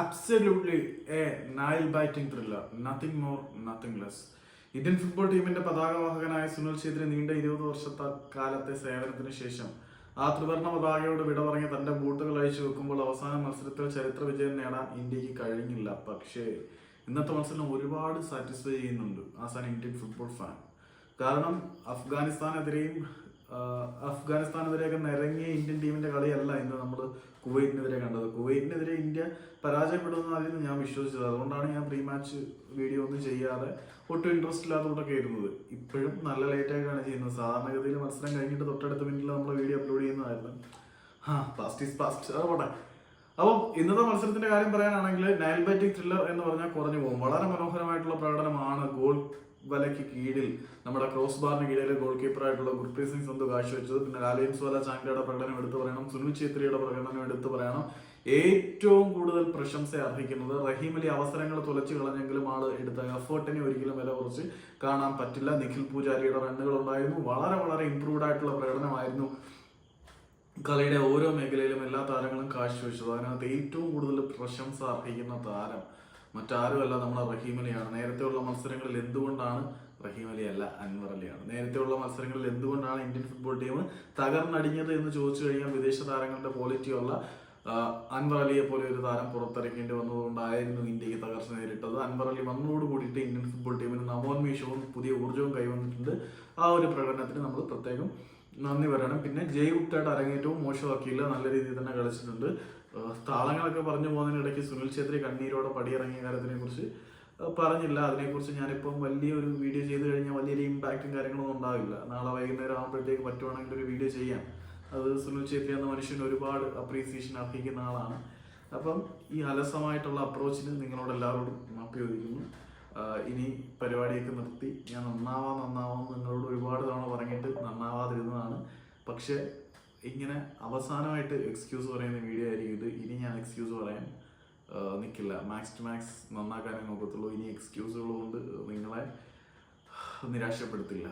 Absolutely a nail biting thriller nothing more nothing less Indian football ടീമിന്റെ പതാകവാഹകനായ സുനിൽ ഛേത്രി നീണ്ട ഇരുപത് വർഷത്തെ കാലത്തെ സേവനത്തിന് ശേഷം ആ ത്രിവർണ പതാകയോട് വിട പറഞ്ഞ് തന്റെ ബൂട്ടുകൾ അഴിച്ചു വെക്കുമ്പോൾ അവസാന മത്സരത്തിൽ ചരിത്ര വിജയം നേടാൻ ഇന്ത്യയ്ക്ക് കഴിഞ്ഞില്ല. പക്ഷേ ഇന്നത്തെ മത്സരം ഒരുപാട് സാറ്റിസ്ഫൈ ചെയ്യുന്നുണ്ട്. As an Indian football fan കാരണം അഫ്ഗാനിസ്ഥാനെതിരെയും ആ, അഫ്ഗാനിസ്ഥാനെതിരെയൊക്കെ നിരങ്ങിയ ഇന്ത്യൻ ടീമിന്റെ കളിയല്ല ഇന്ന് നമ്മൾ കുവൈറ്റിനെതിരെ കണ്ടത്. കുവൈറ്റിനെതിരെ ഇന്ത്യ പരാജയപ്പെടുമെന്നായിരുന്നു ഞാൻ വിശ്വസിച്ചത്. അതുകൊണ്ടാണ് ഞാൻ പ്രീ മാച്ച് വീഡിയോ ഒന്നും ചെയ്യാതെ ഒട്ടും ഇൻട്രസ്റ്റ് ഇല്ലാത്തതുകൊണ്ടൊക്കെ ഇരുന്നത്. ഇപ്പോഴും നല്ല ലേറ്റ് ആയിട്ടാണ് ചെയ്യുന്നത്. സാധാരണഗതിയിൽ മത്സരം കഴിഞ്ഞിട്ട് തൊട്ടടുത്ത മിനിറ്റിൽ നമ്മൾ വീഡിയോ അപ്ലോഡ് ചെയ്യുന്നതായിരുന്നു. ആ പാസ്റ്റ് ഈസ് പാസ്റ്റ് അത് അപ്പം ഇന്നത്തെ മത്സരത്തിന്റെ കാര്യം പറയാനാണെങ്കിൽ നയൽ ബാറ്റിംഗ് ത്രില്ലർ എന്ന് പറഞ്ഞാൽ കുറഞ്ഞു പോകും. വളരെ മനോഹരമായിട്ടുള്ള പ്രകടനമാണ് ഗോൾ വലയ്ക്ക് കീഴിൽ നമ്മുടെ ക്രോസ് ബാറിന് കീഴിൽ ഗോൾ കീപ്പറായിട്ടുള്ള ഗുർപ്രീത് സിംഗ് സന്ധു കാഴ്ചവെച്ചത്. പിന്നെ ലാലിയൻസ് വാല ചാങ്കയുടെ പ്രകടനം എടുത്തു പറയണം. സുനിൽ ഛേത്രിയുടെ പ്രകടനം എടുത്തു പറയണം. ഏറ്റവും കൂടുതൽ പ്രശംസ അർഹിക്കുന്നത് റഹീം അലി അവസരങ്ങൾ തുലച്ചു കളഞ്ഞെങ്കിലും ആൾ എടുത്ത എഫേർട്ടിനെ ഒരിക്കലും വില കുറച്ച് കാണാൻ പറ്റില്ല. നിഖിൽ പൂജാരിയുടെ റണ്ണുകൾ ഉണ്ടായിരുന്നു. വളരെ വളരെ ഇംപ്രൂവ്ഡ് ആയിട്ടുള്ള പ്രകടനമായിരുന്നു. കളിയുടെ ഓരോ മേഖലയിലും എല്ലാ താരങ്ങളും കാഴ്ചവെച്ചത്. അതിനകത്ത് ഏറ്റവും കൂടുതൽ പ്രശംസ അർഹിക്കുന്ന താരം മറ്റാരുമല്ല നമ്മുടെ റഹീം അലിയാണ് നേരത്തെയുള്ള മത്സരങ്ങളിൽ എന്തുകൊണ്ടാണ് റഹീം അലി അല്ല അൻവർ അലിയാണ്? നേരത്തെയുള്ള മത്സരങ്ങളിൽ എന്തുകൊണ്ടാണ് ഇന്ത്യൻ ഫുട്ബോൾ ടീം തകർന്നടിഞ്ഞത് എന്ന് ചോദിച്ചു കഴിഞ്ഞാൽ വിദേശ താരങ്ങളുടെ ക്വാളിറ്റിയുള്ള അൻവർ അലിയെ പോലെ ഒരു താരം പുറത്തിറക്കേണ്ടി വന്നതുകൊണ്ടായിരുന്നു ഇന്ത്യയ്ക്ക് തകർച്ച നേരിട്ടത്. അൻവർ അലി വന്നതോട് കൂടിയിട്ട് ഇന്ത്യൻ ഫുട്ബോൾ ടീമിന് നവോന്മേഷവും പുതിയ ഊർജവും കൈവന്നിട്ടുണ്ട്. ആ ഒരു പ്രകടനത്തിന് നമ്മൾ പ്രത്യേകം നന്ദി പറയണം. പിന്നെ ജയ് ഗുപ്തയുടെ അരങ്ങേറ്റവും മോശമാക്കിയില്ല നല്ല രീതിയിൽ തന്നെ കളിച്ചിട്ടുണ്ട്. താളങ്ങളൊക്കെ പറഞ്ഞു പോകുന്നതിനിടയ്ക്ക് സുനിൽ ഛേത്രി കണ്ണീരോടെ പടിയിറങ്ങിയ കാര്യത്തിനെ കുറിച്ച് പറഞ്ഞില്ല. അതിനെക്കുറിച്ച് ഞാനിപ്പം വലിയൊരു വീഡിയോ ചെയ്ത് കഴിഞ്ഞാൽ വലിയൊരു ഇമ്പാക്റ്റും കാര്യങ്ങളൊന്നും ഉണ്ടാവില്ല. നാളെ വൈകുന്നേരം ആകുമ്പോഴത്തേക്ക് പറ്റുവാണെങ്കിൽ ഒരു വീഡിയോ ചെയ്യാം. അത് സുനിൽ ഛേത്രി എന്ന മനുഷ്യൻ ഒരുപാട് അപ്രീസിയേഷൻ അർഹിക്കുന്ന ആളാണ്. അപ്പം ഈ അലസമായിട്ടുള്ള അപ്രോച്ചിന് നിങ്ങളോട് എല്ലാവരോടും മാപ്പി ചോദിക്കുന്നു. ഇനി പരിപാടിയൊക്കെ നിർത്തി. ഞാൻ നന്നാവാം നന്നാവാം നിങ്ങളോട് ഒരുപാട് തവണ പറഞ്ഞിട്ട് നന്നാവാതിരുന്നതാണ്. പക്ഷെ ഇങ്ങനെ അവസാനമായിട്ട് എക്സ്ക്യൂസ് പറയുന്ന വീഡിയോ ആയിരിക്കും ഇത്. ഇനി ഞാൻ എക്സ്ക്യൂസ് പറയാൻ നിൽക്കില്ല മാക്സ് ടു മാക്സ് നന്നാക്കാനേ നോക്കത്തുള്ളൂ. ഇനി എക്സ്ക്യൂസുകൾ കൊണ്ട് നിങ്ങളെ നിരാശപ്പെടുത്തില്ല.